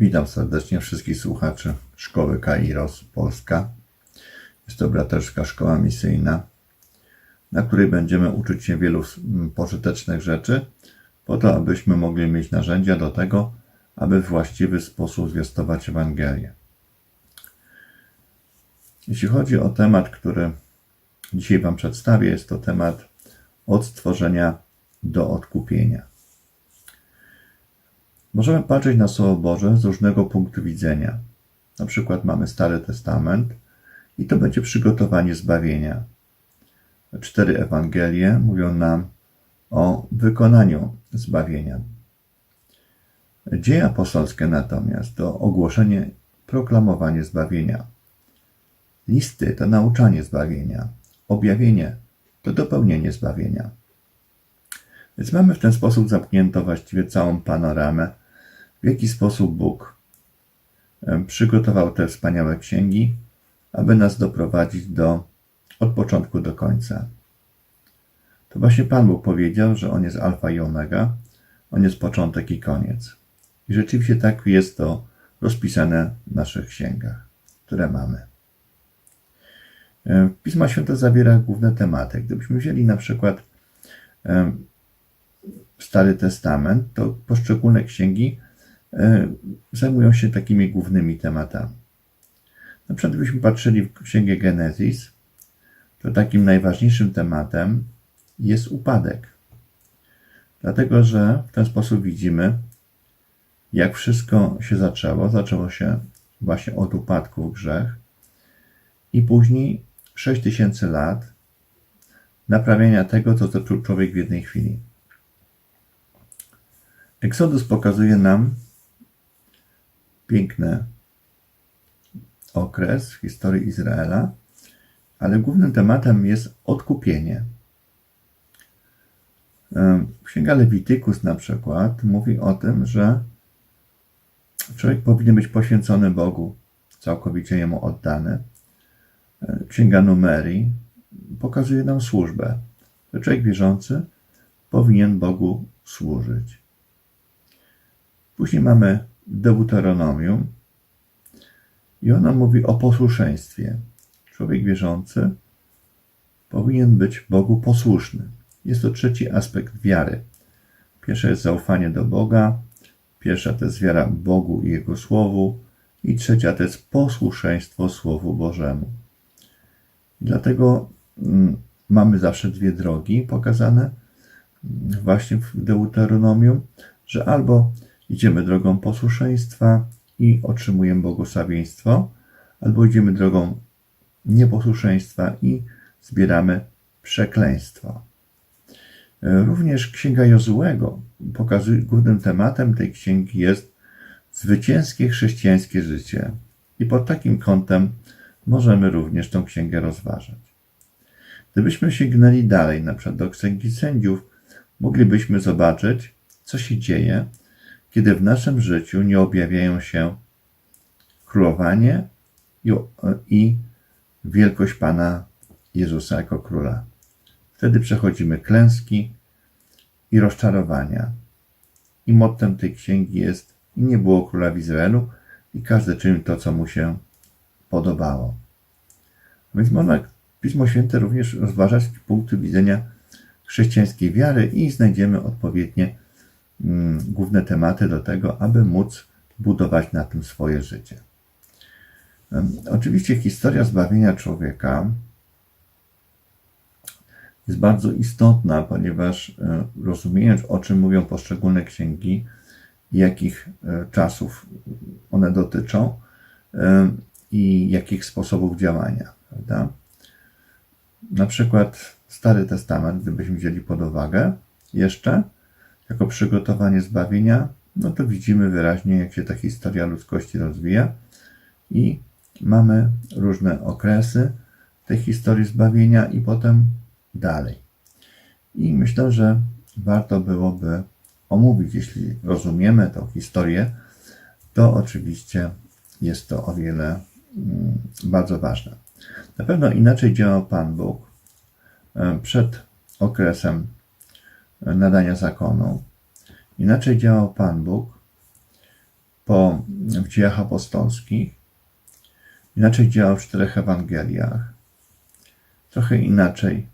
Witam serdecznie wszystkich słuchaczy Szkoły Kairos Polska. Jest to braterska szkoła misyjna, na której będziemy uczyć się wielu mm, pożytecznych rzeczy, po to, abyśmy mogli mieć narzędzia do tego, aby w właściwy sposób zwiastować Ewangelię. Jeśli chodzi o temat, który dzisiaj Wam przedstawię, jest to temat od stworzenia do odkupienia. Możemy patrzeć na Słowo Boże z różnego punktu widzenia. Na przykład mamy Stary Testament i to będzie przygotowanie zbawienia. Cztery Ewangelie mówią nam o wykonaniu zbawienia. Dzieje apostolskie natomiast to ogłoszenie, proklamowanie zbawienia. Listy to nauczanie zbawienia. Objawienie to dopełnienie zbawienia. Więc mamy w ten sposób zamkniętą właściwie całą panoramę, w jaki sposób Bóg em, przygotował te wspaniałe księgi, aby nas doprowadzić do od początku do końca. To właśnie Pan Bóg powiedział, że On jest alfa i omega, On jest początek i koniec. I rzeczywiście tak jest to rozpisane w naszych księgach, które mamy. Em, Pisma Święte zawiera główne tematy. Gdybyśmy wzięli na przykład em, Stary Testament, to poszczególne księgi e, zajmują się takimi głównymi tematami. Na przykład, gdybyśmy patrzyli w księgę Genezis, to takim najważniejszym tematem jest upadek. Dlatego, że w ten sposób widzimy, jak wszystko się zaczęło. Zaczęło się właśnie od upadku w grzech i później 6 tysięcy lat naprawiania tego, co zepsuł człowiek w jednej chwili. Eksodus pokazuje nam piękny okres w historii Izraela, ale głównym tematem jest odkupienie. Księga Lewitykus na przykład mówi o tym, że człowiek powinien być poświęcony Bogu, całkowicie Jemu oddany. E, Księga Numerii pokazuje nam służbę, człowiek wierzący powinien Bogu służyć. Później mamy Deuteronomium i ona mówi o posłuszeństwie. Człowiek wierzący powinien być Bogu posłuszny. Jest to trzeci aspekt wiary. Pierwsze jest zaufanie do Boga, pierwsza to jest wiara Bogu i Jego Słowu i trzecia to jest posłuszeństwo Słowu Bożemu. Dlatego mm, mamy zawsze dwie drogi pokazane właśnie w Deuteronomium, że albo idziemy drogą posłuszeństwa i otrzymujemy błogosławieństwo, albo idziemy drogą nieposłuszeństwa i zbieramy przekleństwo. Również Księga Jozułego pokazuje, głównym tematem tej księgi jest zwycięskie chrześcijańskie życie. I pod takim kątem możemy również tą księgę rozważać. Gdybyśmy sięgnęli dalej, na przykład do Księgi Sędziów, moglibyśmy zobaczyć, co się dzieje, kiedy w naszym życiu nie objawiają się królowanie i, i wielkość Pana Jezusa jako króla. Wtedy przechodzimy klęski i rozczarowania. I mottem tej księgi jest: I nie było króla w Izraelu, i każdy czynił to, co mu się podobało. Więc można Pismo Święte również rozważać z punktu widzenia chrześcijańskiej wiary i znajdziemy odpowiednie główne tematy do tego, aby móc budować na tym swoje życie. Oczywiście historia zbawienia człowieka jest bardzo istotna, ponieważ e, rozumiejąc, o czym mówią poszczególne księgi jakich e, czasów one dotyczą i jakich sposobów działania, prawda? Na przykład Stary Testament, gdybyśmy wzięli pod uwagę jeszcze, jako przygotowanie zbawienia, no to widzimy wyraźnie, jak się ta historia ludzkości rozwija i mamy różne okresy tej historii zbawienia i potem dalej. I myślę, że warto byłoby omówić, jeśli rozumiemy tą historię, to oczywiście jest to o wiele mm, bardzo ważne. Na pewno inaczej działał Pan Bóg e, przed okresem nadania zakonu. Inaczej działał Pan Bóg po, w dziejach apostolskich, inaczej działa w czterech Ewangeliach, trochę inaczej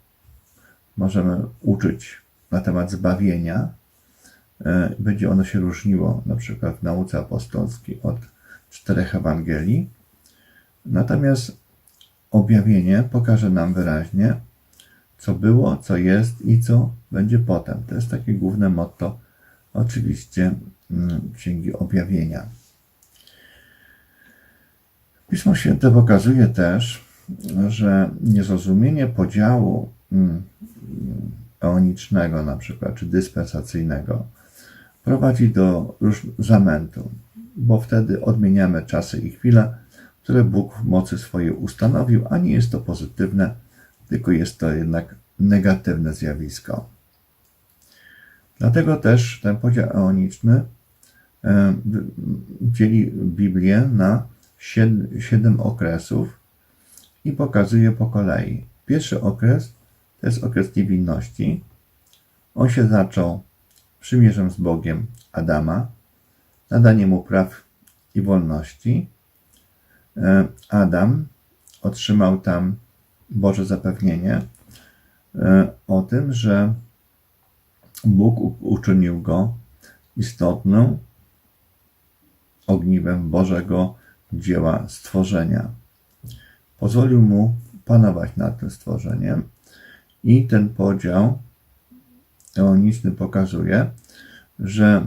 możemy uczyć na temat zbawienia. E, Będzie ono się różniło na przykład w nauce apostolskiej od czterech Ewangelii. Natomiast objawienie pokaże nam wyraźnie, co było, co jest i co będzie potem. To jest takie główne motto, oczywiście, mm, Księgi Objawienia. Pismo Święte pokazuje też, że niezrozumienie podziału mm, eonicznego na przykład, czy dyspensacyjnego prowadzi do zamętu, bo wtedy odmieniamy czasy i chwile, które Bóg w mocy swojej ustanowił, a nie jest to pozytywne, tylko jest to jednak negatywne zjawisko. Dlatego też ten podział eoniczny e, dzieli Biblię na sied- siedem okresów i pokazuje po kolei. Pierwszy okres to jest okres niewinności. On się zaczął przymierzem z Bogiem Adama, nadanie mu praw i wolności. E, Adam otrzymał tam Boże zapewnienie e, o tym, że Bóg uczynił go istotną ogniwem Bożego dzieła stworzenia. Pozwolił mu panować nad tym stworzeniem i ten podział eoniczny pokazuje, że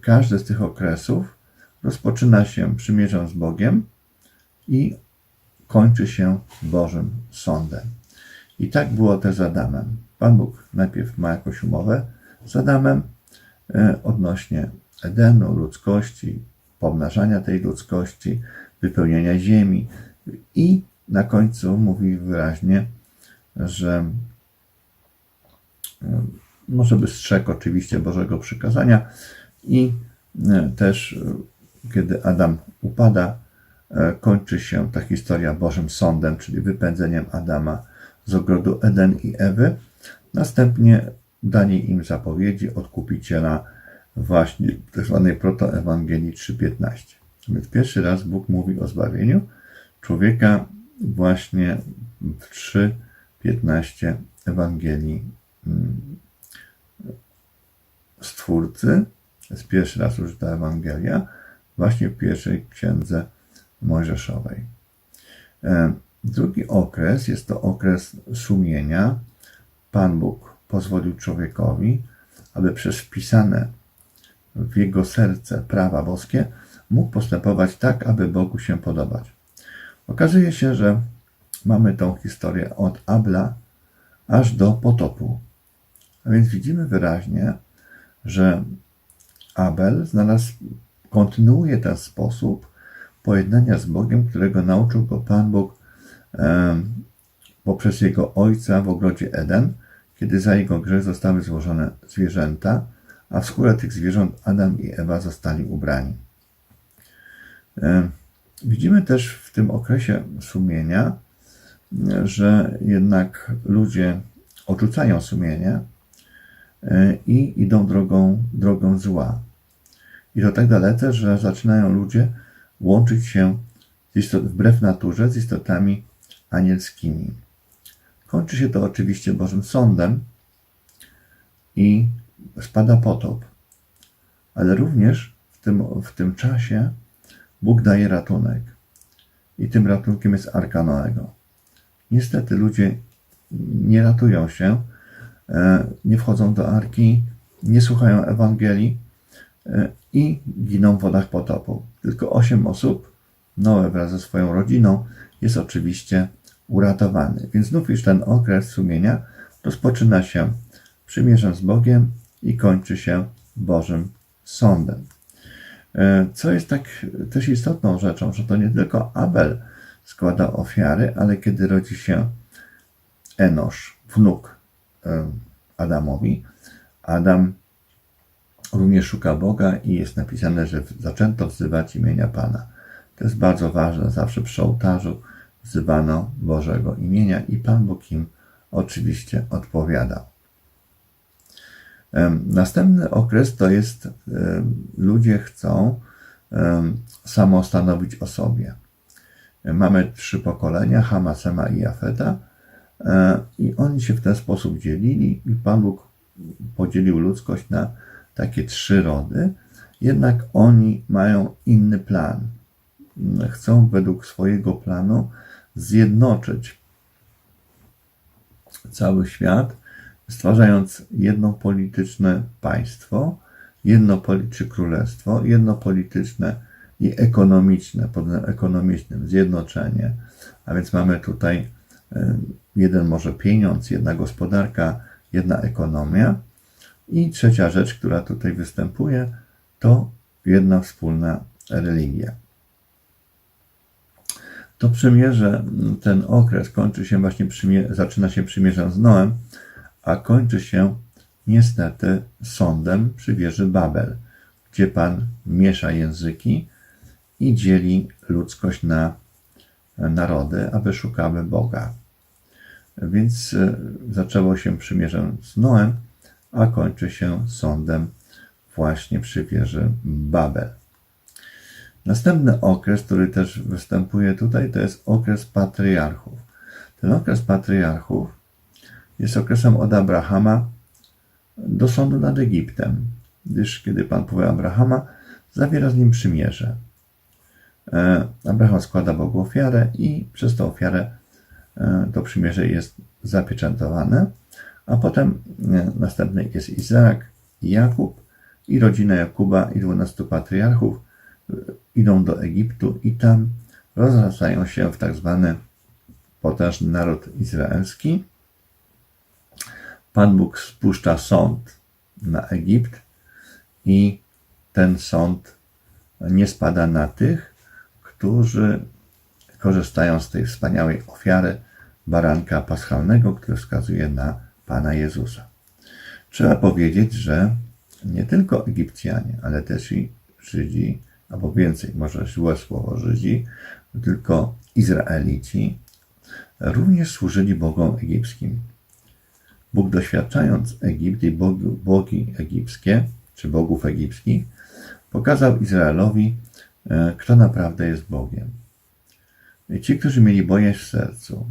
każdy z tych okresów rozpoczyna się przymierzem z Bogiem i kończy się Bożym sądem. I tak było też z Adamem. Pan Bóg najpierw ma jakąś umowę z Adamem e, odnośnie Edenu, ludzkości, pomnażania tej ludzkości, wypełniania ziemi i na końcu mówi wyraźnie, że e, może by strzegł oczywiście Bożego przykazania i e, też kiedy Adam upada, kończy się ta historia Bożym Sądem, czyli wypędzeniem Adama z ogrodu Eden i Ewy. Następnie danie im zapowiedzi odkupiciela właśnie w tak protoewangelii 3.15. Więc pierwszy raz Bóg mówi o zbawieniu człowieka właśnie w 3.15 Ewangelii mm, Stwórcy. To jest pierwszy raz użyta Ewangelia właśnie w pierwszej księdze Mojżeszowej. E, Drugi okres jest to okres sumienia. Pan Bóg pozwolił człowiekowi, aby przez wpisane w jego serce prawa boskie mógł postępować tak, aby Bogu się podobać. Okazuje się, że mamy tą historię od Abla aż do potopu. A więc widzimy wyraźnie, że Abel znalazł, kontynuuje ten sposób pojednania z Bogiem, którego nauczył go Pan Bóg em, poprzez jego ojca w ogrodzie Eden, kiedy za jego grzech zostały złożone zwierzęta, a w skórę tych zwierząt Adam i Ewa zostali ubrani. Em, Widzimy też w tym okresie sumienia, że jednak ludzie odrzucają sumienie e, i idą drogą, drogą zła. I to tak dalece, że zaczynają ludzie łączyć się istot, wbrew naturze z istotami anielskimi. Kończy się to oczywiście Bożym Sądem i spada potop. Ale również w tym, w tym czasie Bóg daje ratunek. I tym ratunkiem jest Arka Noego. Niestety ludzie nie ratują się, e, nie wchodzą do Arki, nie słuchają Ewangelii i giną w wodach potopu. Tylko osiem osób, Noe wraz ze swoją rodziną, jest oczywiście uratowany. Więc znów już ten okres sumienia rozpoczyna się przymierzem z Bogiem i kończy się Bożym sądem. E, Co jest tak też istotną rzeczą, że to nie tylko Abel składa ofiary, ale kiedy rodzi się Enosz, wnuk e, Adamowi, Adam również szuka Boga i jest napisane, że zaczęto wzywać imienia Pana. To jest bardzo ważne. Zawsze przy ołtarzu wzywano Bożego imienia i Pan Bóg im oczywiście odpowiadał. Następny okres to jest, ludzie chcą em, samo stanowić o sobie. Mamy trzy pokolenia, Hama, Sema i Jafeta e, i oni się w ten sposób dzielili i Pan Bóg podzielił ludzkość na takie trzy rody, jednak oni mają inny plan. Chcą według swojego planu zjednoczyć cały świat, stwarzając jedno polityczne państwo, jedno królestwo, jedno polityczne i ekonomiczne, pod ekonomicznym zjednoczenie. A więc mamy tutaj e, jeden może pieniądz, jedna gospodarka, jedna ekonomia. I trzecia rzecz, która tutaj występuje, to jedna wspólna religia. To przymierze, ten okres kończy się właśnie, zaczyna się przymierzem z Noem, a kończy się niestety sądem przy wieży Babel, gdzie Pan miesza języki i dzieli ludzkość na narody, aby szukały Boga. Więc e, zaczęło się przymierzem z Noem, a kończy się sądem właśnie przy wieży Babel. Następny okres, który też występuje tutaj, to jest okres patriarchów. Ten okres patriarchów jest okresem od Abrahama do sądu nad Egiptem, gdyż kiedy Pan powie Abrahama, zawiera z nim przymierze. E, Abraham składa Bogu ofiarę i przez tę ofiarę e, to przymierze jest zapieczętowane, a potem następny jest Izaak i Jakub i rodzina Jakuba i dwunastu patriarchów e, idą do Egiptu i tam rozrastają się w tak zwany potężny naród izraelski. Pan Bóg spuszcza sąd na Egipt i ten sąd nie spada na tych, którzy korzystają z tej wspaniałej ofiary baranka paschalnego, który wskazuje na Pana Jezusa. Trzeba powiedzieć, że nie tylko Egipcjanie, ale też i Żydzi, albo więcej, może złe słowo Żydzi, tylko Izraelici, również służyli bogom egipskim. Bóg doświadczając Egipt i bogi, bogi egipskie, czy bogów egipskich, pokazał Izraelowi, e, kto naprawdę jest Bogiem. I ci, którzy mieli bojaźń w sercu,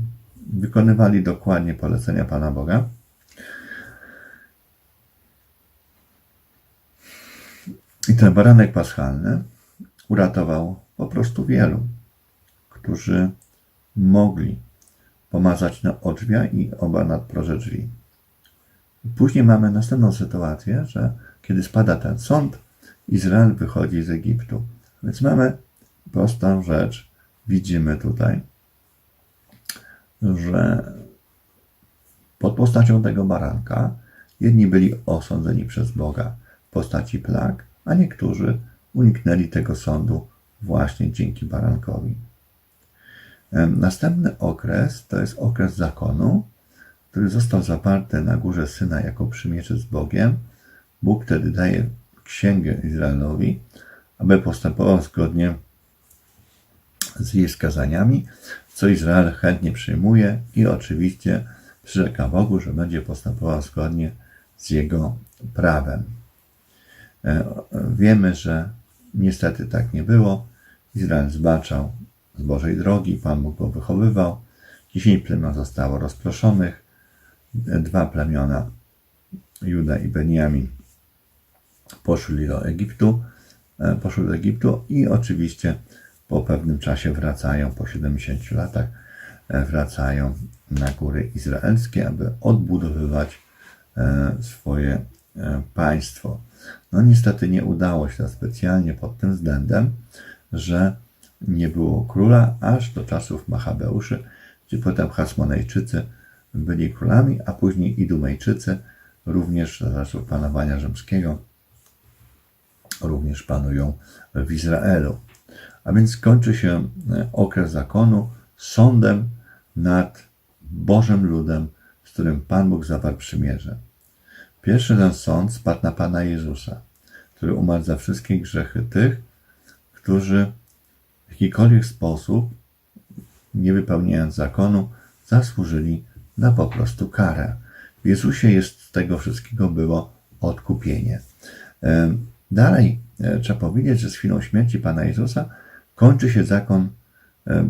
wykonywali dokładnie polecenia Pana Boga, i ten baranek paschalny uratował po prostu wielu, którzy mogli pomazać na odrzwia i oba nadproże drzwi. Później mamy następną sytuację, że kiedy spada ten sąd, Izrael wychodzi z Egiptu. Więc mamy prostą rzecz. Widzimy tutaj, że pod postacią tego baranka jedni byli osądzeni przez Boga w postaci plag, a niektórzy uniknęli tego sądu właśnie dzięki barankowi. Następny okres to jest okres zakonu, który został zawarty na górze Syna jako przymierze z Bogiem. Bóg wtedy daje księgę Izraelowi, aby postępował zgodnie z jej skazaniami, co Izrael chętnie przyjmuje i oczywiście przyrzeka Bogu, że będzie postępował zgodnie z jego prawem. E, Wiemy, że niestety tak nie było. Izrael zbaczał z Bożej drogi, Pan Bóg go wychowywał. Dziesięć plemion zostało rozproszonych. Dwa plemiona, Juda i Benjamin, poszli do Egiptu, e, poszły do Egiptu i oczywiście po pewnym czasie wracają, po 70 latach e, wracają na góry izraelskie, aby odbudowywać e, swoje e, państwo. No niestety nie udało się to specjalnie pod tym względem, że nie było króla aż do czasów Machabeuszy, gdzie potem Hasmonejczycy byli królami, a później Idumejczycy również za czasów panowania rzymskiego również panują w Izraelu. A więc kończy się e, okres zakonu sądem nad Bożym ludem, z którym Pan Bóg zawarł przymierze. Pierwszy ten sąd spadł na Pana Jezusa, który umarł za wszystkie grzechy tych, którzy w jakikolwiek sposób, nie wypełniając zakonu, zasłużyli na po prostu karę. W Jezusie jest z tego wszystkiego było odkupienie. Dalej e, trzeba powiedzieć, że z chwilą śmierci Pana Jezusa kończy się zakon,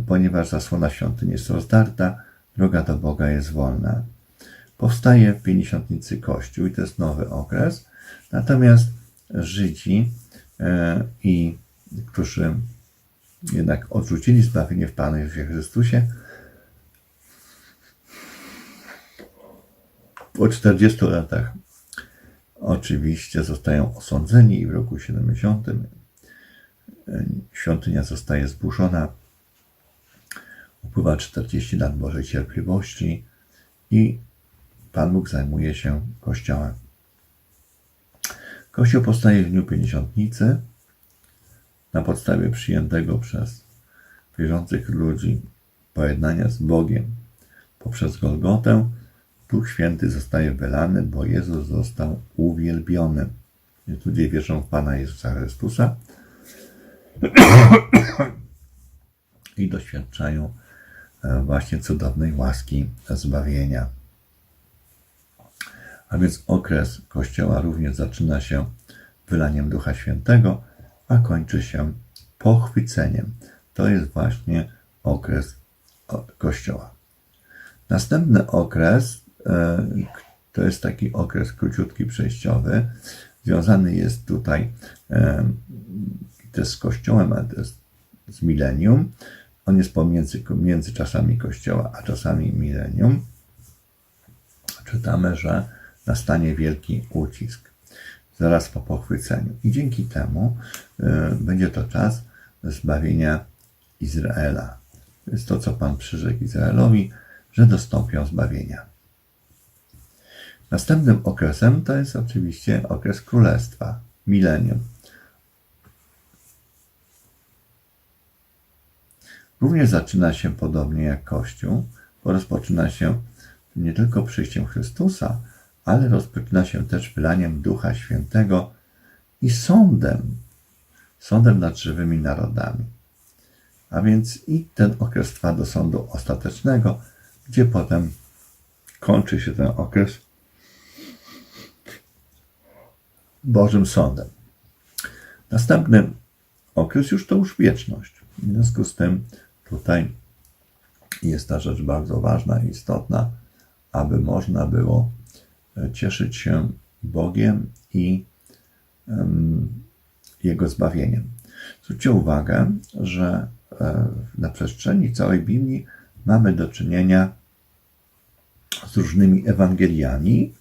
ponieważ zasłona świątyni jest rozdarta, droga do Boga jest wolna. Powstaje w Pięćdziesiątnicy Kościół i to jest nowy okres. Natomiast Żydzi e, i którzy jednak odrzucili zbawienie w Panu Jezusie Chrystusie, po 40 latach oczywiście zostają osądzeni i w roku 70 e, świątynia zostaje zburzona. Upływa 40 lat Bożej cierpliwości i Pan Bóg zajmuje się Kościołem. Kościół powstaje w dniu Pięćdziesiątnicy na podstawie przyjętego przez wierzących ludzi pojednania z Bogiem poprzez Golgotę. Duch Święty zostaje wylany, bo Jezus został uwielbiony. Więc ludzie wierzą w Pana Jezusa Chrystusa i doświadczają e, właśnie cudownej łaski zbawienia. A więc okres Kościoła również zaczyna się wylaniem Ducha Świętego, a kończy się pochwyceniem. To jest właśnie okres Kościoła. Następny okres e, to jest taki okres króciutki, przejściowy. Związany jest tutaj e, też z Kościołem, a też z milenium. On jest pomiędzy między czasami Kościoła, a czasami milenium. Czytamy, że nastanie wielki ucisk zaraz po pochwyceniu. I dzięki temu y, będzie to czas zbawienia Izraela. To jest to, co Pan przyrzekł Izraelowi, że dostąpią zbawienia. Następnym okresem to jest oczywiście okres królestwa, milenium. Również zaczyna się podobnie jak Kościół, bo rozpoczyna się nie tylko przyjściem Chrystusa, ale rozpoczyna się też wylaniem Ducha Świętego i sądem, sądem nad żywymi narodami. A więc i ten okres trwa do sądu ostatecznego, gdzie potem kończy się ten okres Bożym Sądem. Następny okres już to już wieczność. W związku z tym tutaj jest ta rzecz bardzo ważna i istotna, aby można było cieszyć się Bogiem i Jego zbawieniem. Zwróćcie uwagę, że e, na przestrzeni całej Biblii mamy do czynienia z różnymi Ewangeliami.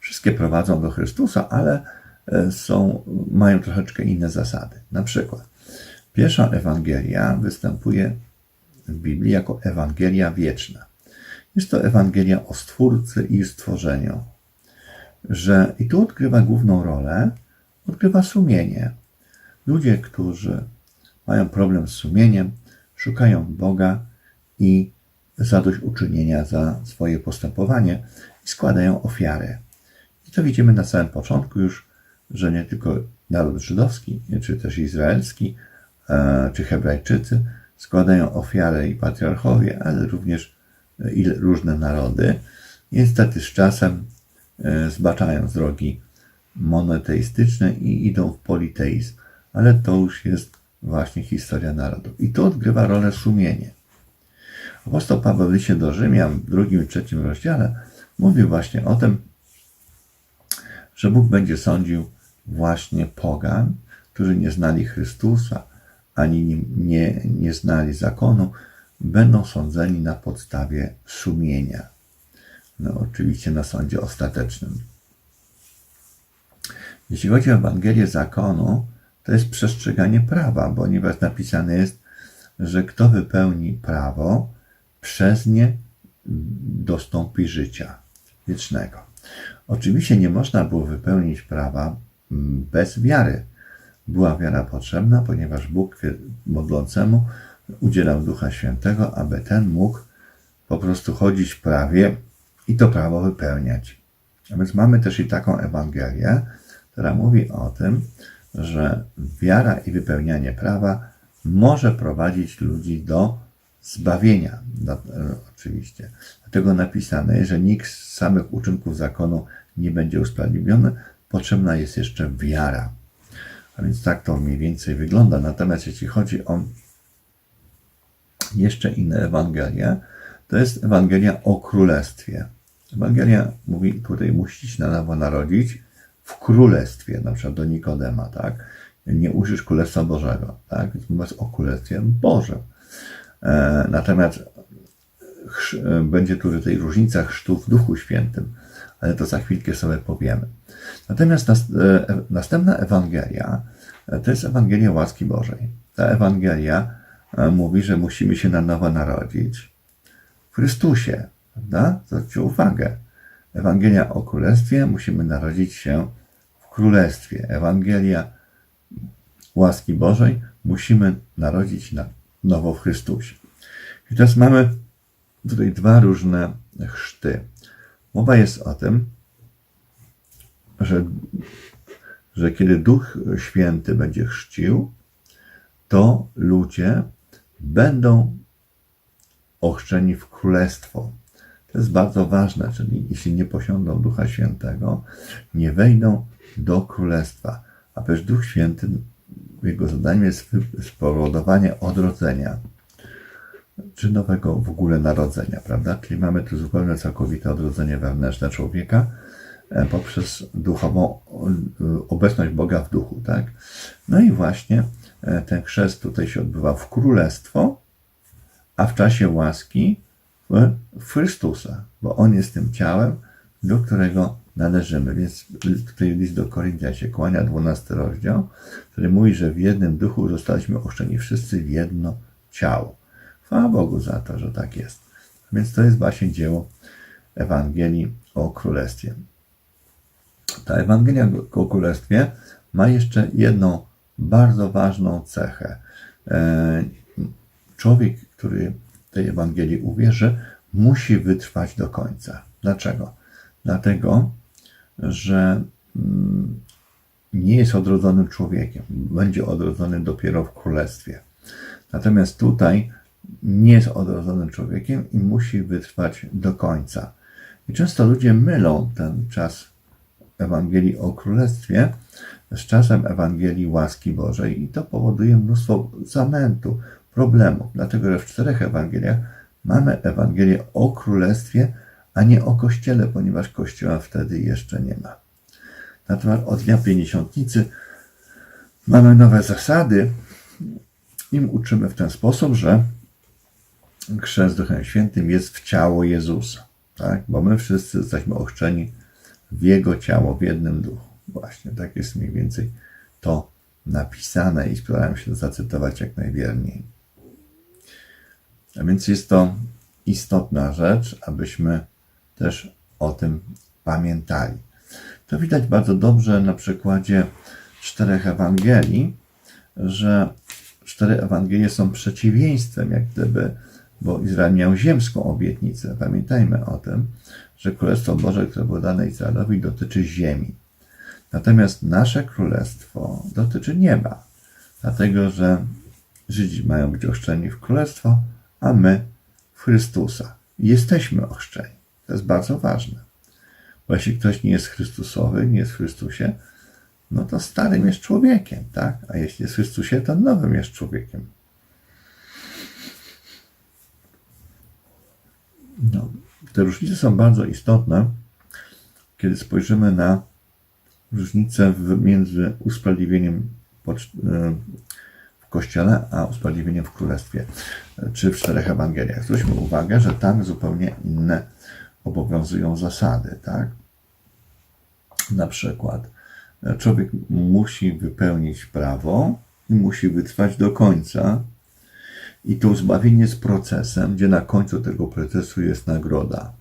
Wszystkie prowadzą do Chrystusa, ale e, są, mają troszeczkę inne zasady. Na przykład, pierwsza Ewangelia występuje w Biblii jako Ewangelia wieczna. Jest to Ewangelia o Stwórcy i stworzeniu. Że i tu odgrywa główną rolę, odgrywa sumienie. Ludzie, którzy mają problem z sumieniem, szukają Boga i zadośćuczynienia za swoje postępowanie i składają ofiary. I to widzimy na samym początku już, że nie tylko naród żydowski, czy też izraelski, e, czy Hebrajczycy składają ofiary i patriarchowie, ale również i różne narody. Niestety z czasem e, zbaczają z drogi monoteistyczne i idą w politeizm. Ale to już jest właśnie historia narodów. I to odgrywa rolę sumienie. Apostoł Paweł liście do Rzymian w drugim i trzecim rozdziale mówił właśnie o tym, że Bóg będzie sądził właśnie pogan, którzy nie znali Chrystusa, ani nie, nie znali zakonu, będą sądzeni na podstawie sumienia. No, oczywiście na sądzie ostatecznym. Jeśli chodzi o Ewangelię zakonu, to jest przestrzeganie prawa, ponieważ napisane jest, że kto wypełni prawo, przez nie dostąpi życia wiecznego. Oczywiście nie można było wypełnić prawa mm, bez wiary. Była wiara potrzebna, ponieważ Bóg modlącemu udzielał Ducha Świętego, aby ten mógł po prostu chodzić w prawie i to prawo wypełniać. A więc mamy też i taką Ewangelię, która mówi o tym, że wiara i wypełnianie prawa może prowadzić ludzi do zbawienia. No, e, oczywiście. Dlatego napisane jest, że nikt z samych uczynków zakonu nie będzie usprawiedliwiony. Potrzebna jest jeszcze wiara. A więc tak to mniej więcej wygląda. Natomiast jeśli chodzi o jeszcze inne Ewangelie, to jest Ewangelia o Królestwie. Ewangelia mówi, tutaj musisz na nowo narodzić w Królestwie, na przykład do Nikodema, tak? Nie użysz Królestwa Bożego, tak? Więc mówiąc o Królestwie Bożym. E, natomiast będzie tu tutaj różnica chrztu w Duchu Świętym, ale to za chwilkę sobie powiemy. Natomiast nas, e, następna Ewangelia e, to jest Ewangelia łaski Bożej. Ta Ewangelia mówi, że musimy się na nowo narodzić w Chrystusie, prawda? Zwróćcie uwagę. Ewangelia o Królestwie, musimy narodzić się w Królestwie. Ewangelia łaski Bożej, musimy narodzić na nowo w Chrystusie. I teraz mamy tutaj dwa różne chrzty. Mowa jest o tym, że, że kiedy Duch Święty będzie chrzcił, to ludzie będą ochrzczeni w królestwo. To jest bardzo ważne, czyli jeśli nie posiądą Ducha Świętego, nie wejdą do królestwa. A przecież Duch Święty, jego zadaniem jest spowodowanie odrodzenia, czy nowego w ogóle narodzenia, prawda? Czyli mamy tu zupełnie całkowite odrodzenie wewnętrzne człowieka e, poprzez duchową e, obecność Boga w duchu, tak? No i właśnie ten chrzest tutaj się odbywa w królestwo, a w czasie łaski w, w Chrystusa, bo On jest tym ciałem, do którego należymy. Więc tutaj list do Koryntia się kłania, 12 rozdział, który mówi, że w jednym duchu zostaliśmy ochrzczeni wszyscy w jedno ciało. Chwała Bogu za to, że tak jest. Więc to jest właśnie dzieło Ewangelii o Królestwie. Ta Ewangelia o Królestwie ma jeszcze jedną bardzo ważną cechę. E, Człowiek, który tej Ewangelii uwierzy, musi wytrwać do końca. Dlaczego? Dlatego, że mm, nie jest odrodzonym człowiekiem. Będzie odrodzony dopiero w królestwie. Natomiast tutaj nie jest odrodzonym człowiekiem i musi wytrwać do końca. I często ludzie mylą ten czas Ewangelii o Królestwie z czasem Ewangelii łaski Bożej i to powoduje mnóstwo zamętu, problemów, dlatego że w czterech Ewangeliach mamy Ewangelię o Królestwie, a nie o Kościele, ponieważ Kościoła wtedy jeszcze nie ma. Natomiast od Dnia Pięćdziesiątnicy mamy nowe zasady i uczymy w ten sposób, że chrzest Duchem Świętym jest w ciało Jezusa, tak? bo my wszyscy jesteśmy ochrzczeni w Jego ciało, w jednym duchu. Właśnie tak jest mniej więcej to napisane i starałem się to zacytować jak najwierniej. A więc jest to istotna rzecz, abyśmy też o tym pamiętali. To widać bardzo dobrze na przykładzie czterech Ewangelii, że cztery Ewangelie są przeciwieństwem, jak gdyby, bo Izrael miał ziemską obietnicę. Pamiętajmy o tym, że Królestwo Boże, które było dane Izraelowi, dotyczy ziemi. Natomiast nasze królestwo dotyczy nieba, dlatego że Żydzi mają być ochrzczeni w królestwo, a my w Chrystusa. Jesteśmy ochrzczeni. To jest bardzo ważne. Bo jeśli ktoś nie jest Chrystusowy, nie jest w Chrystusie, no to starym jest człowiekiem, tak? A jeśli jest w Chrystusie, to nowym jest człowiekiem. No, te różnice są bardzo istotne, kiedy spojrzymy na różnicę między usprawiedliwieniem e, w Kościele, a usprawiedliwieniem w Królestwie, e, czy w czterech Ewangeliach. Zwróćmy uwagę, że tam zupełnie inne obowiązują zasady, tak? Na przykład e, człowiek musi wypełnić prawo i musi wytrwać do końca. I to zbawienie jest procesem, gdzie na końcu tego procesu jest nagroda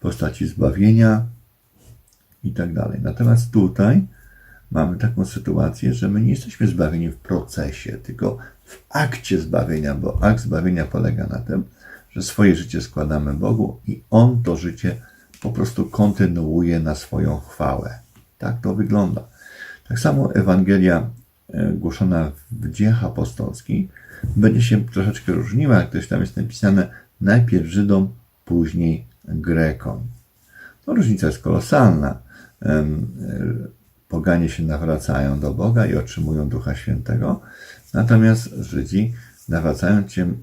w postaci zbawienia i tak dalej. Natomiast tutaj mamy taką sytuację, że my nie jesteśmy zbawieni w procesie, tylko w akcie zbawienia, bo akt zbawienia polega na tym, że swoje życie składamy Bogu i On to życie po prostu kontynuuje na swoją chwałę. Tak to wygląda. Tak samo Ewangelia e, głoszona w dziejach apostolskich będzie się troszeczkę różniła, gdyż tam jest napisane najpierw Żydom, później Grekom. To różnica jest kolosalna. E, poganie się nawracają do Boga i otrzymują Ducha Świętego, natomiast Żydzi nawracając się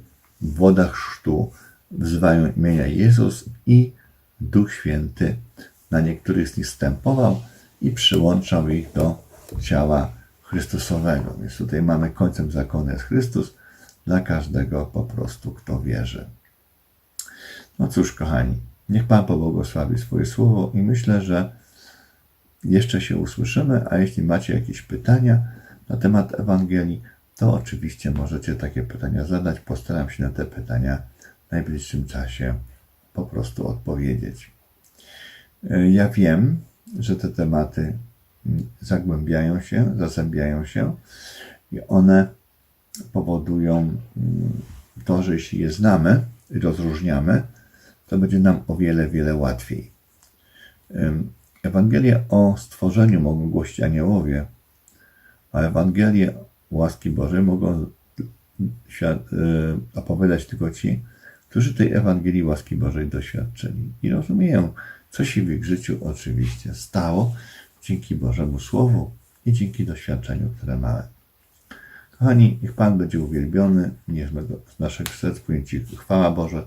w wodach chrztu wzywają imienia Jezus i Duch Święty na niektórych z nich stępował i przyłączał ich do ciała Chrystusowego. Więc tutaj mamy końcem zakonu jest Chrystus dla każdego po prostu, kto wierzy. No cóż, kochani, niech Pan pobłogosławi swoje słowo i myślę, że jeszcze się usłyszymy, a jeśli macie jakieś pytania na temat Ewangelii, to oczywiście możecie takie pytania zadać. Postaram się na te pytania w najbliższym czasie po prostu odpowiedzieć. E, Ja wiem, że te tematy mm, zagłębiają się, zazębiają się i one powodują mm, to, że jeśli je znamy i rozróżniamy, to będzie nam o wiele, wiele łatwiej. Ewangelię o stworzeniu mogą głosić aniołowie, a Ewangelię łaski Bożej mogą y, opowiadać tylko ci, którzy tej Ewangelii łaski Bożej doświadczyli i rozumieją, co się w ich życiu oczywiście stało dzięki Bożemu Słowu i dzięki doświadczeniu, które mamy. Kochani, niech Pan będzie uwielbiony, niech z naszych serc płynie chwała Boże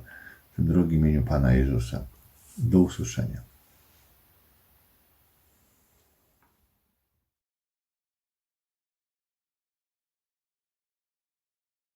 w tym drugim imieniu Pana Jezusa. Do usłyszenia.